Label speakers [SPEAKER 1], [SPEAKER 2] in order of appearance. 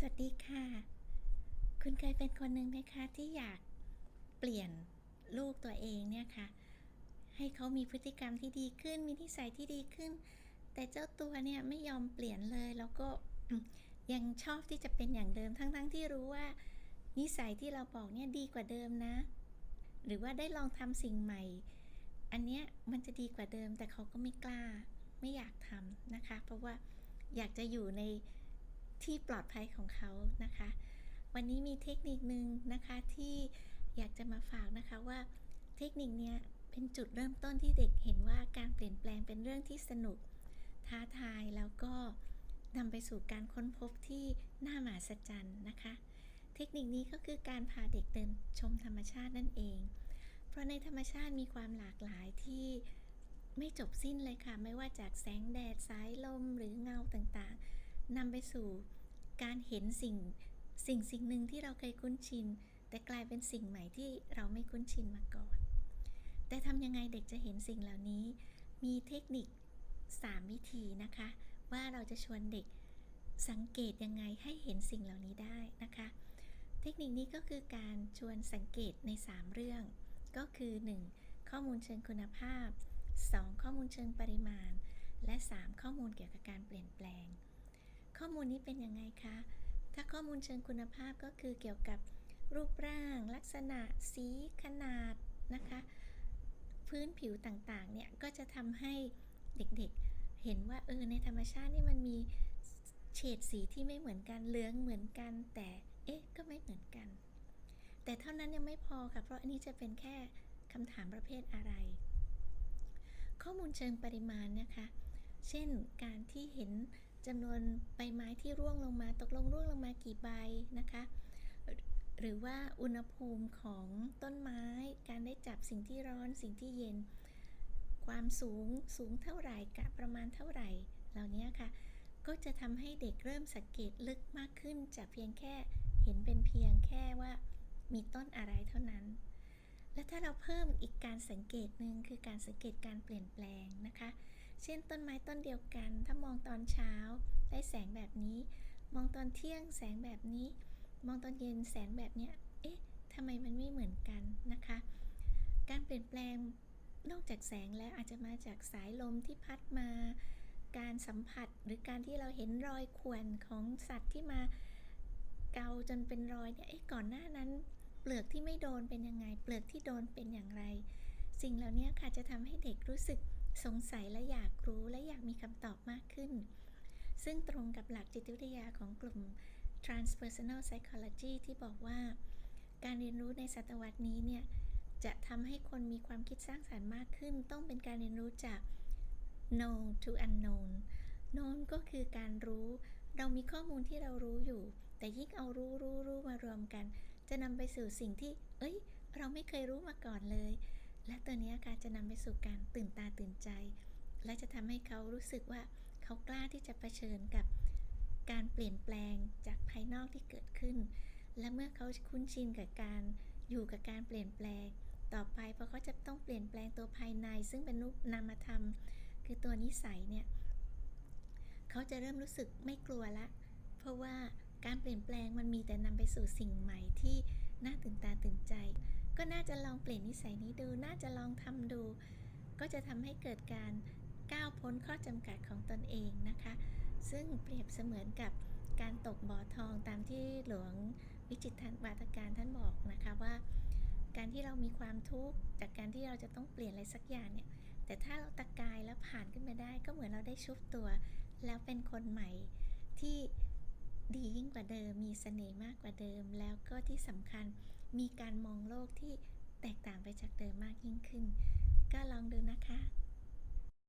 [SPEAKER 1] สวัสดีค่ะ คุณเคยเป็นคนหนึ่งไหมคะที่อยากเปลี่ยนลูกตัวเองเนี่ยค่ะ ให้เขามีพฤติกรรมที่ดีขึ้น มีนิสัยที่ดีขึ้น แต่เจ้าตัวเนี่ยไม่ยอมเปลี่ยนเลย แล้วก็ยังชอบที่จะเป็นอย่างเดิมทั้งๆทที่รู้ว่า นิสัยที่เราบอกเนี่ยดีกว่าเดิมนะ หรือว่าได้ลองทำสิ่งใหม่ อันเนี้ยมันจะดีกว่าเดิม แต่เขาก็ไม่กล้าไม่อยากทำนะคะ เพราะว่าอยากจะอยู่ใน ที่ปลอดภัยของเขานะคะ วันนี้มีเทคนิคนึงนะคะที่อยากจะมาฝากนะคะว่าเทคนิคเนี้ยเป็นจุดเริ่มต้นที่เด็กเห็นว่าการเปลี่ยนแปลงเป็นเรื่องที่สนุก ท้าทายแล้วก็นำไปสู่การค้นพบที่น่ามหัศจรรย์นะคะ เทคนิคนี้ก็คือการพาเด็กเดินชมธรรมชาตินั่นเอง เพราะในธรรมชาติมีความหลากหลายที่ไม่จบสิ้นเลยค่ะ ไม่ว่าจากแสงแดดสายลมหรือเงาต่างๆ นำไปสู่การเห็นสิ่งสิ่งสิ่งหนึ่งที่เราเคยคุ้นชิน แต่กลายเป็นสิ่งใหม่ที่เราไม่คุ้นชินมาก่อน แต่ทำยังไงเด็กจะเห็นสิ่งเหล่านี้ มีเทคนิค 3 วิธีนะคะ ว่าเราจะชวนเด็กสังเกตยังไงให้เห็นสิ่งเหล่านี้ได้นะคะ เทคนิคนี้ก็คือการชวนสังเกตใน 3 เรื่อง ก็คือ 1. ข้อมูลเชิงคุณภาพ 2. ข้อมูลเชิงปริมาณ และ 3. ข้อมูลเกี่ยวกับการเปลี่ยนแปลง ข้อมูลนี้เป็นยังไงคะ ถ้าข้อมูลเชิงคุณภาพก็คือเกี่ยวกับรูปร่าง ลักษณะ สีขนาดนะคะ พื้นผิวต่างๆ เนี่ยก็จะทำให้เด็กๆ เห็นว่าเออในธรรมชาตินี่มันมีเฉดสีที่ไม่เหมือนกันเหลืองเหมือนกัน แต่เอ๊ะก็ไม่เหมือนกัน แต่เท่านั้นยังไม่พอค่ะเพราะอันนี้จะเป็นแค่คำถามประเภทอะไร ข้อมูลเชิงปริมาณนะคะ เช่นการที่เห็น จำนวนใบไม้ที่ร่วงลงมาตกลงร่วงลงมากี่ใบนะคะ หรือว่าอุณหภูมิของต้นไม้ การได้จับสิ่งที่ร้อนสิ่งที่เย็น ความสูงสูงเท่าไหร่กะประมาณเท่าไหร่ เหล่านี้ค่ะ ก็จะทำให้เด็กเริ่มสังเกตลึกมากขึ้นจากเพียงแค่เห็นเป็นเพียงแค่ว่ามีต้นอะไรเท่านั้น และถ้าเราเพิ่มอีกการสังเกตหนึ่งคือการสังเกตการเปลี่ยนแปลงนะคะ เช่นต้นไม้ต้นเดียวกัน ถ้ามองตอนเช้าได้แสงแบบนี้ มองตอนเที่ยงแสงแบบนี้ มองตอนเย็นแสงแบบเนี้ย เอ๊ะทำไมมันไม่เหมือนกันนะคะ การเปลี่ยนแปลงนอกจากแสงแล้วอาจจะมาจากสายลมที่พัดมา การสัมผัสหรือการที่เราเห็นรอยข่วนของสัตว์ที่มาเกาจนเป็นรอยเนี่ย เอ๊ะก่อนหน้านั้น เปลือกที่ไม่โดนเป็นยังไง เปลือกที่โดนเป็นอย่างไร สิ่งเหล่านี้ค่ะจะทำให้เด็กรู้สึกสงสัยและอยากรู้และอยากมีคำตอบมากขึ้น ซึ่งตรงกับหลักจิตวิทยาของกลุ่ม transpersonal psychology ที่บอกว่า การเรียนรู้ในศตวรรษนี้เนี่ยจะทำให้คนมีความคิดสร้างสารรค์มากขึ้น ต้องเป็นการเรียนรู้จาก known to unknown known ก็คือการรู้ เรามีข้อมูลที่เรารู้อยู่ แต่ยิ่งเอารู้รู้รู้มารวมกัน จะนำไปสู่สิ่งที่ เอ้ย เราไม่เคยรู้มาก่อนเลย และตัวนี้ค่ะจะนำไปสู่การตื่นตาตื่นใจ และจะทำให้เขารู้สึกว่าเขากล้าที่จะะเผชิญกับการเปลี่ยนแปลงจากภายนอกที่เกิดขึ้น และเมื่อเขาคุ้นชินกับการอยู่กับการเปลี่ยนแปลง ต่อไปพอเขาจะต้องเปลี่ยนแปลงตัวภายใน ซึ่งเป็นรูปนามธรรม คือตัวนิสัยเนี่ยเขาจะเริ่มรู้สึกไม่กลัวละ เพราะว่าการเปลี่ยนแปลงมันมีแต่นำไปสู่สิ่งใหม่ที่น่าตื่นตาตื่นใจ ก็น่าจะลองเปลี่ยนนิสัยนี้ดู น่าจะลองทำดู ก็จะทำให้เกิดการก้าวพ้นข้อจำกัดของตนเองนะคะ ซึ่งเปรียบเสมือนกับการตกบ่อทองตามที่หลวงวิจิตรวาทการท่านบอกนะคะว่า การที่เรามีความทุกข์จากการที่เราจะต้องเปลี่ยนอะไรสักอย่างเนี่ย แต่ถ้าเราตะกายแล้วผ่านขึ้นมาได้ ก็เหมือนเราได้ชุบตัว แล้วเป็นคนใหม่ที่ ดียิ่งกว่าเดิม มีเสน่ห์มากกว่าเดิม แล้วก็ที่สำคัญมีการมองโลกที่แตกต่างไปจากเดิมมากยิ่งขึ้น ก็ลองดูนะคะ